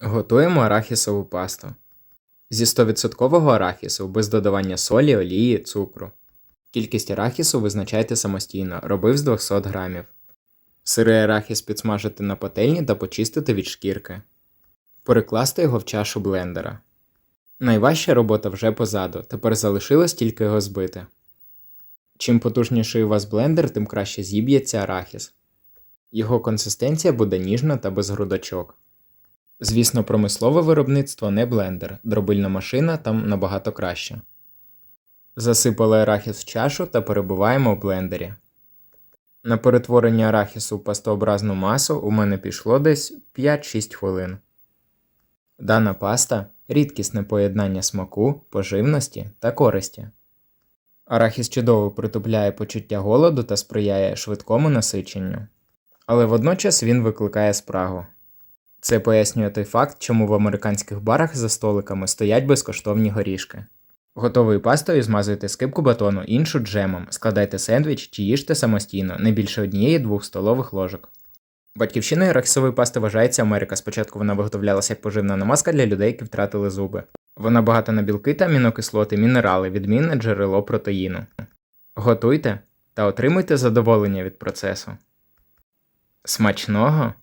Готуємо арахісову пасту. Зі 100% арахісу без додавання солі, олії, цукру. Кількість арахісу визначайте самостійно, робив з 200 грамів. Сирий арахіс підсмажити на пательні та почистити від шкірки. Перекласти його в чашу блендера. Найважча робота вже позаду, тепер залишилось тільки його збити. Чим потужніший у вас блендер, тим краще зіб'ється арахіс. Його консистенція буде ніжна та без грудочок. Звісно, промислове виробництво не блендер, дробильна машина там набагато краще. Засипали арахіс в чашу та перебиваємо в блендері. На перетворення арахісу в пастообразну масу у мене пішло десь 5-6 хвилин. Дана паста рідкісне поєднання смаку, поживності та користі. Арахіс чудово притупляє почуття голоду та сприяє швидкому насиченню. Але водночас він викликає спрагу. Це пояснює той факт, чому в американських барах за столиками стоять безкоштовні горішки. Готовою пастою змазуйте скибку батону, іншу джемом, складайте сендвіч чи їжте самостійно, не більше однієї двох столових ложок. Батьківщиною арахісової пасти вважається Америка. Спочатку вона виготовлялася як поживна намазка для людей, які втратили зуби. Вона багата на білки та амінокислоти, мінерали, відмінне джерело протеїну. Готуйте та отримуйте задоволення від процесу. Смачного!